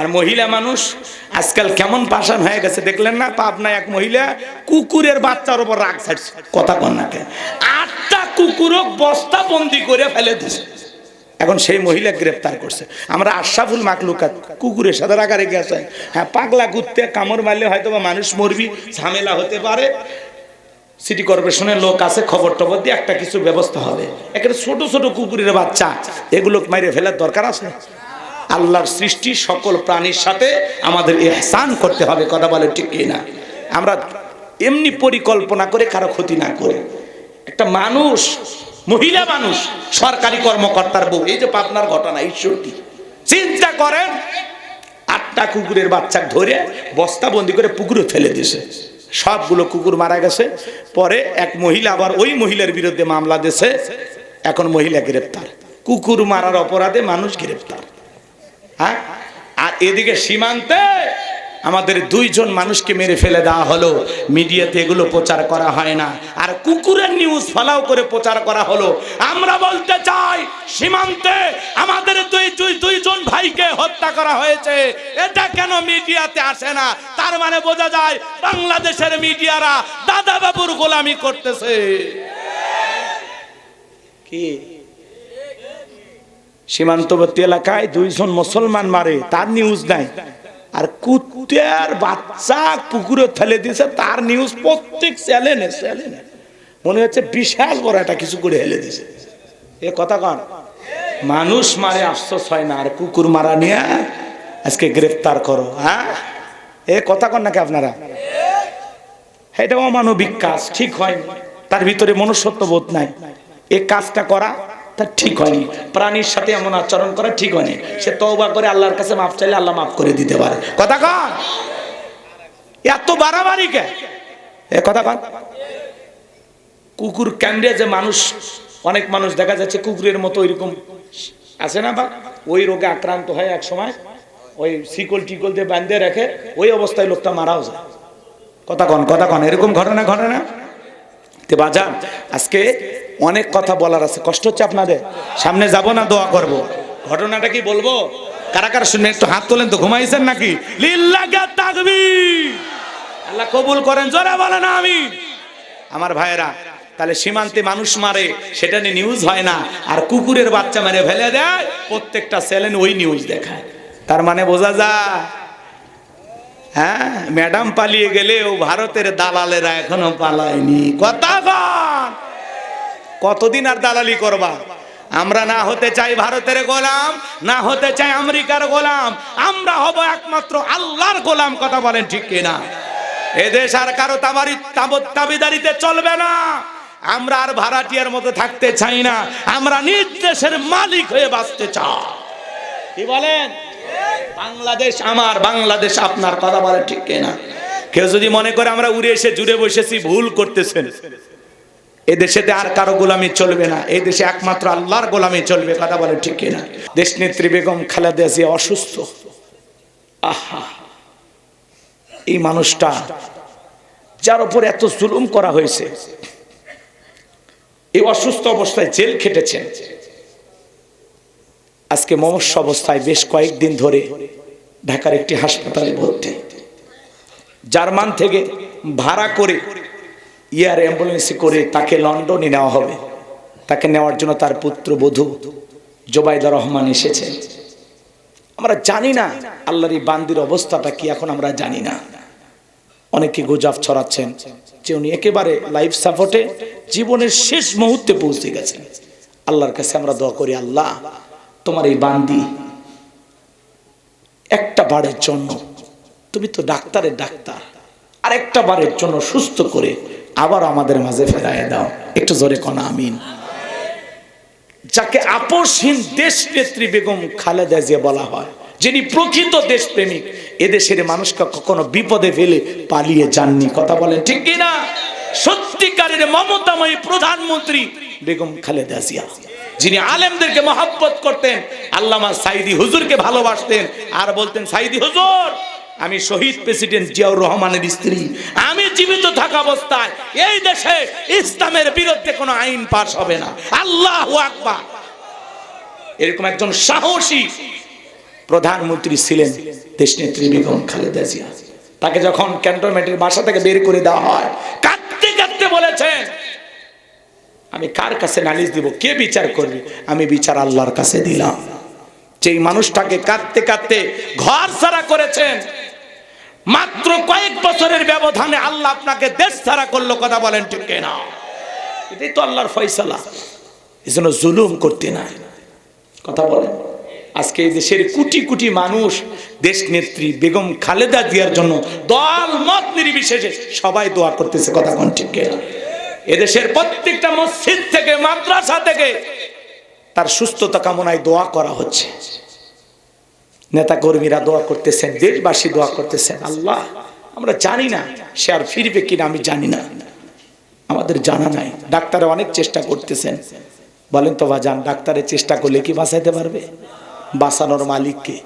আর মহিলা মানুষ আজকাল কেমন পাশান হয়ে গেছে দেখলেন না? পাবনা এক মহিলা কুকুরের বাচ্চার উপর রাগ ছাড়ছে। কথা কন্যাকে আটটা কুকুরক বস্তা বন্দি করে ফেলে দিছে। এখন সেই মহিলা গ্রেপ্তার করছে। আমরা আশাফুল মাকলুকাত, কুকুরের সাথে রাখারে গেছে হ্যাঁ পাগলা কুত্তে কামড় মারলে হয়তো বা মানুষ মরবি, ঝামেলা হতে পারে। সিটি কর্পোরেশনের লোক আছে, খবর টবর দিয়ে একটা কিছু ব্যবস্থা হবে। একটা ছোট ছোট কুকুরের বাচ্চা, এগুলো মাইরে ফেলার দরকার আছে আল্লাহর সৃষ্টি সকল প্রাণীর সাথে আমাদের এহসান করতে হবে, কথা বলে ঠিক না? আমরা এমনি পরিকল্পনা করে কারও ক্ষতি না করে। একটা মানুষ, মহিলা মানুষ, সরকারি কর্মকর্তার বউ, এই যে পাবনার ঘটনা ঈশ্বরটি চিন্তা করেন, আটটা কুকুরের বাচ্চা ধরে বস্তা বন্দি করে পুকুরে ফেলে দিয়েছে। সবগুলো কুকুর মারা গেছে। পরে এক মহিলা আবার ওই মহিলার বিরুদ্ধে মামলা দিয়েছে। এখন মহিলা গ্রেপ্তার। কুকুর মারার অপরাধে মানুষ গ্রেপ্তার। হ্যাঁ? আর এদিকে সীমান্তে আমাদের দুইজন মানুষকে মেরে ফেলে দেওয়া হলো। মিডিয়াতে এগুলো প্রচার করা হয় না। আর কুকুরের নিউজ ফলাও করে প্রচার করা হলো। আমরা বলতে চাই, সীমান্তে আমাদের দুই দুই দুইজন ভাইকে হত্যা করা হয়েছে। এটা কেন মিডিয়াতে আসে না? তার মানে বোঝা যায়, বাংলাদেশের মিডিয়ারা দাদা বাবুর গোলামি করতেছে। কি? সীমান্তবর্তী এলাকায় দুইজন মুসলমান মারে, তার নিউজ নাই। আর কুত্তার বাচ্চা পুকুরে ফেলে দিয়েছে, তার নিউজ প্রত্যেক চ্যানেলে চ্যানেলে মনে হচ্ছে বিশাল বড় একটা কিছু করে হেলে দিছে এ কথা কন, মানুষ মারে, আফসোস হয় না, আর কুকুর মারা নিয়ে আজকে গ্রেফতার করো হ্যাঁ? এ কথা কন নাকি আপনারা? এটা অমানবিক কাজ, ঠিক হয়নি তার ভিতরে মনুষ্যত্ব বোধ নাই। এ কাজটা করা তা ঠিক হয়নি। প্রাণীর সাথে এমন আচরণ করা ঠিক হয়নি। সে তওবা করে আল্লাহর কাছে মাফ চাইলে আল্লাহ মাফ করে দিতে পারে। কথা কন? এত বাড়াবাড়ি কে? এ কথা কন। কুকুর ক্যান্ডে যে মানুষ, অনেক মানুষ দেখা যাচ্ছে কুকুরের মতো ওইরকম আছে না বা? ওই রোগে আক্রান্ত হয় এক সময়, ওই শিকল টিকল দিয়ে বাঁধে রেখে, ওই অবস্থায় লোকটা মারাও যায়। কথা কন কথা কন, এরকম ঘটনা ঘটে না? তে বাজান আজকে অনেক কথা বলার আছে, কষ্ট হচ্ছে আপনাদের। সামনে যাব না, দোয়া করব। ঘটনাটা কি বলব? কারা কারা শুনে একটু হাত তোলেন তো, ঘুমাইছেন নাকি? আল্লাহ কবুল করেন, জোরে বলেন আমি আমার ভাইয়েরা, তাহলে সীমান্তে মানুষ মারে, সেটা নিয়ে নিউজ হয় না। আর কুকুরের বাচ্চা মেরে ফেলে দেয়, প্রত্যেকটা চ্যানেল ওই নিউজ দেখায়। তার মানে বোঝা যায় হ্যাঁ ম্যাডাম পালিয়ে গেলেও ভারতের দালালেরা এখনও পালায়নি। কথা কতদিন আর দালালি করবা? আমরা না হতে চাই ভারতের গোলাম, না হতে চাই আমেরিকার গোলাম, আমরা হব একমাত্র আল্লাহর গোলাম, কথা বলেন ঠিক কিনা? এদেশ আর কারও তাবত তাবিদারিতে চলবে না। আমরা আর ভাড়াটিয়ার মতো থাকতে চাই না। আমরা নিজ দেশের মালিক হয়ে বাঁচতে চাই। কি বলেন? বাংলাদেশ আমার, বাংলাদেশ আপনার, কথা বলে ঠিক না কেউ যদি মনে করে আমরা উড়ে এসে জুড়ে বসেছি, ভুল করতেছেন। আর কারও গোলামি চলবে না। একমাত্র আল্লাহর গোলামি চলবে, কথা বলে ঠিক দেশ নেত্রী বেগম খালেদা জিয়া অসুস্থ। আহা! এই মানুষটা, যার উপর এত জুলুম করা হয়েছে, এই অসুস্থ অবস্থায় জেল খেটেছেন আজকে মমস্য অবস্থায় বেশ কয়েকদিন ধরে ঢাকার একটি হাসপাতালে ভর্তি। জার্মান থেকে ভাড়া করে ইয়ার অ্যাম্বুলেন্সে করে তাকে লন্ডনে নেওয়া হবে। তাকে নেওয়ার জন্য তার পুত্র বধূ জোবাইদা রহমান এসেছে। আমরা জানি না আল্লাহর এই বান্দির অবস্থাটা কি, এখন আমরা জানি না। অনেকে গোজাফ ছড়াচ্ছেন যে উনি একেবারে লাইফ সাপোর্টে জীবনের শেষ মুহূর্তে পৌঁছে গেছেন। আল্লাহর কাছে আমরা দোয়া করি, আল্লাহ তোমার এই বান্দি। একটা বারের জন্য তুমি তো ডাক্তারের ডাক্তার। আর একটা বারের জন্য সুস্থ করে আবার আমাদের মাঝে ফেরায় দাও। একটু জোরে কনা, আমিন। যাকে আপোষহীন দেশ নেত্রী বেগম খালেদা জিয়া বলা হয়, যিনি প্রকৃত দেশপ্রেমিক এদেশের মানুষকে কখনো বিপদে ফেলে পালিয়ে যাননি। কথা বলেন ঠিক কিনা? সত্যিকারের মমতাময়ী প্রধানমন্ত্রী বেগম খালেদা জিয়া। যিনি আলেমদেরকে মহাব্বত করতেন, আল্লামা সাইদি হুজুরকে ভালোবাসতেন আর বলতেন, সাইদি হুজুর, আমি শহীদ প্রেসিডেন্ট জিয়াউর রহমানের স্ত্রী। আমি জীবিত থাকা অবস্থায় এই দেশে ইসলামের বিরুদ্ধে কোনো আইন পাশ হবে না। আল্লাহ আকবার। এরকম একজন সাহসী প্রধানমন্ত্রী ছিলেন দেশনেত্রী বেগম খালেদা জিয়া। তাকে যখন ক্যান্টনমেন্টের বাসা থেকে বের করে দেওয়া হয় আমি কার কাছে নালিশ দিব? কে বিচার করবে? আমি বিচার আল্লাহর কাছে দিলাম। যেই মানুষটাকে কাঁদতে কাঁদতে ঘর ছাড়া করেছেন, মাত্র কয়েক বছরের ব্যবধানে আল্লাহ আপনাকে দেশ ছাড়া করল, কথা বলেন ঠিক না এটাই তো আল্লাহর ফয়সালা। এই জন্য জুলুম করতে নাই। কথা বলেন। আজকে এই দেশের কোটি কোটি মানুষ দেশ নেত্রী বেগম খালেদা জিয়ার জন্য দল মত নির্বিশেষে সবাই দোয়া করতেছে, কথা কোন ঠিক? এদেশের প্রত্যেকটা মসজিদ থেকে, মাদ্রাসা থেকে তার সুস্থতা কামনায় দোয়া করা হচ্ছে। নেতা কর্মীরা দোয়া করতেছেন, দেশবাসী দোয়া করতেছেন। আল্লাহ, আমরা জানি না সে আর ফিরবে কিনা, আমি জানি না। আমাদের জানা নাই। ডাক্তার অনেক চেষ্টা করতেছেন। বলেন তো বাজান ডাক্তারের চেষ্টা করলে কি বাঁচাইতে পারবে? বাঁচানোর মালিককে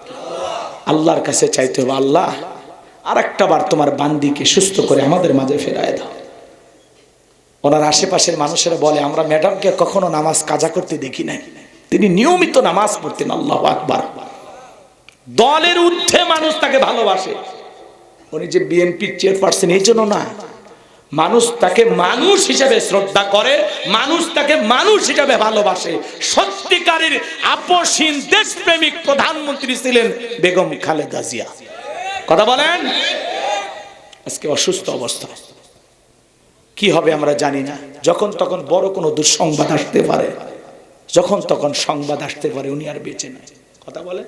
আল্লাহর কাছে চাইতে হবে, আল্লাহ আর একটা বার তোমার বান্দিকে সুস্থ করে আমাদের মাঝে ফেরায় দাও। ওনার আশেপাশের মানুষেরা বলে, আমরা ম্যাডামকে কখনো নামাজ কাজা করতে দেখি নাই। তিনি নিয়মিত নামাজ পড়তেন, আল্লাহ আকবার। দলের ঊর্ধ্বে মানুষ তাকে ভালোবাসে। উনি যে বিএনপির চেয়ারপারসন, এই জন্য না। মানুষ তাকে মানুষ হিসেবে শ্রদ্ধা করে, মানুষ তাকে মানুষ হিসেবে ভালোবাসে। সত্যিকারের আপসীন দেশপ্রেমিক প্রধানমন্ত্রী ছিলেন বেগম খালেদা জিয়া। কথা বলেন? আজকে অসুস্থ অবস্থা। কি হবে আমরা জানি না। যখন তখন বড় কোনো দুঃসংবাদ আসতে পারে। যখন তখন সংবাদ আসতে পারে, উনি আর বেঁচে নাই। কথা বলে?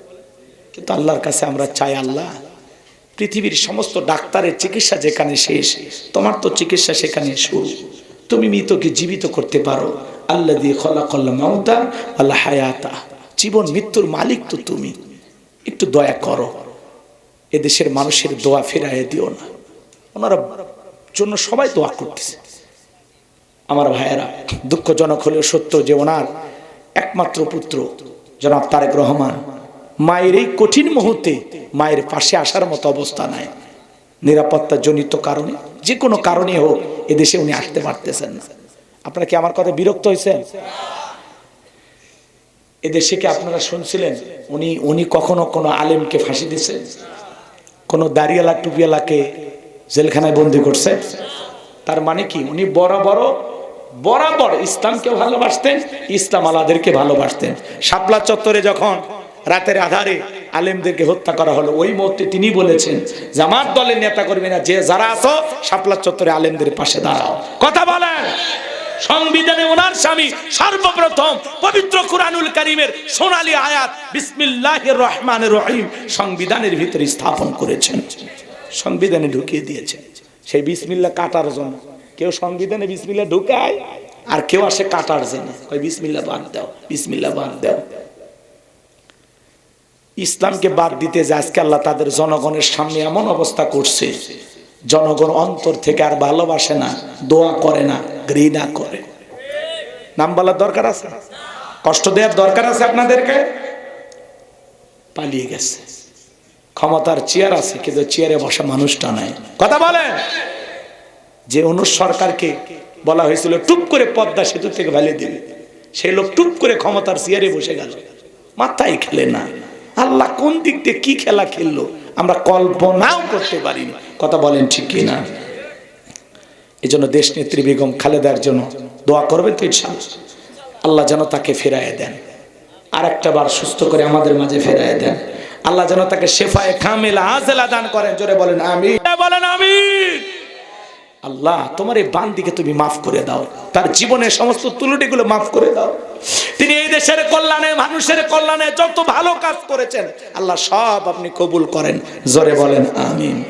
কিন্তু আল্লাহর কাছে আমরা চাই আল্লাহ, পৃথিবীর সমস্ত ডাক্তারের চিকিৎসা যেখানে শেষ, তোমার তো চিকিৎসা সেখানে শুরু। তুমি মৃতকে জীবিত করতে পারো। আল্লাহ দিয়ে খলা খল্লা মাউতা আল্লাহ হায়াতা। জীবন মৃত্যুর মালিক তো তুমি। একটু দয়া করো। এদেশের মানুষের দোয়া ফেরাইয়ে দিও না। ওনারা জন্য সবাই দোয়া করতেছে। আমার ভাইয়েরা, দুঃখজনক হলেও সত্য যে ওনার একমাত্র পুত্র, জনাব তারেক রহমান, মায়ের এই কঠিন মুহূর্তে মায়ের পাশে আসার মতো অবস্থা নাই। নিরাপত্তা জনিত কারণে, যে কোনো কারণে হোক এদেশে উনি আসতে পারতেছেন না। আপনারা কি আমার কথা বিরক্ত হয়েছেন? এদেশে কি আপনারা শুনছিলেন? উনি উনি কখনো কোনো আলেমকে ফাঁসি দিয়েছেন? কোনো দাড়িয়ালা টুপিয়ালাকে জেলখানায় বন্দি করছে। তার মানে কি? উনি বরাবর বরাবর ইসলামকে ভালোবাসতেন, ইসলাম আলাদেরকে ভালোবাসতেন। শাপলা চত্বরে যখন রাতের আধারে আলেমদেরকে হত্যা করা হলো, ওই মুহূর্তে তিনি বলেছেন, জামাত দলের নেতা কর্মীরা যে যারা আছো, শাপলা চত্বরে আলেমদের পাশে দাঁড়াও। কথা বলেন। সংবিধানে ওনার স্বামী সর্বপ্রথম পবিত্র কুরআনুল কারীমের সোনালী আয়াত বিসমিল্লাহির রহমানির রহিম সংবিধানের ভিতরে স্থাপন করেছেন। সংবিধানে ঢুকিয়ে দিয়েছে। সেই বিসমিল্লা কাটার জন্য। কেউ সংবিধানে বিসমিল্লা ঢুকায়, আর কেউ আসে কাটার জন্য। কয়, বিসমিল্লা বাদ দাও, বিসমিল্লা বাদ দাও। ইসলামকে বাদ দিতে যে আজকে আল্লাহ তাদের জনগণের সামনে এমন অবস্থা করছে, জনগণ অন্তর থেকে আর ভালোবাসে না, দোয়া করে না, ঘৃণা করে। নাম বলার দরকার আছে? কষ্ট দেওয়ার দরকার আছে আপনাদেরকে? পালিয়ে গেছে। ক্ষমতার চেয়ার আছে কিন্তু চেয়ারে বসা মানুষটা নাই। কথা বলেন। যে অনুজ সরকারকে বলা হয়েছিল টুপ করে পদ্মা সেতু থেকে ফেলে দিবে সেই লোক টুপ করে ক্ষমতার চেয়ারে বসে গেল। মাথায় খেলে না। আল্লাহ কোন দিক দিয়ে কি খেলা খেললো আমরা কল্পনাও করতে পারিনি। কথা বলেন ঠিক কি না এই জন্য দেশ নেত্রী বেগম খালেদার জন্য দোয়া করবেন তো ইনশাআল্লাহ আল্লাহ যেন তাকে ফেরায় দেন। আর একটা বার সুস্থ করে আমাদের মাঝে ফেরায় দেন। আল্লাহ যেন তাকে শেফায় খামেল আজেলা দান করেন। জোরে বলেন আমি বলেন আমি আল্লাহ তোমার এই বান্দিকে তুমি মাফ করে দাও। তার জীবনের সমস্ত তুলুটি গুলো মাফ করে দাও। তিনি এই দেশের কল্যাণে মানুষের কল্যাণে যত ভালো কাজ করেছেন আল্লাহ সব আপনি কবুল করেন। জোরে বলেন আমিন।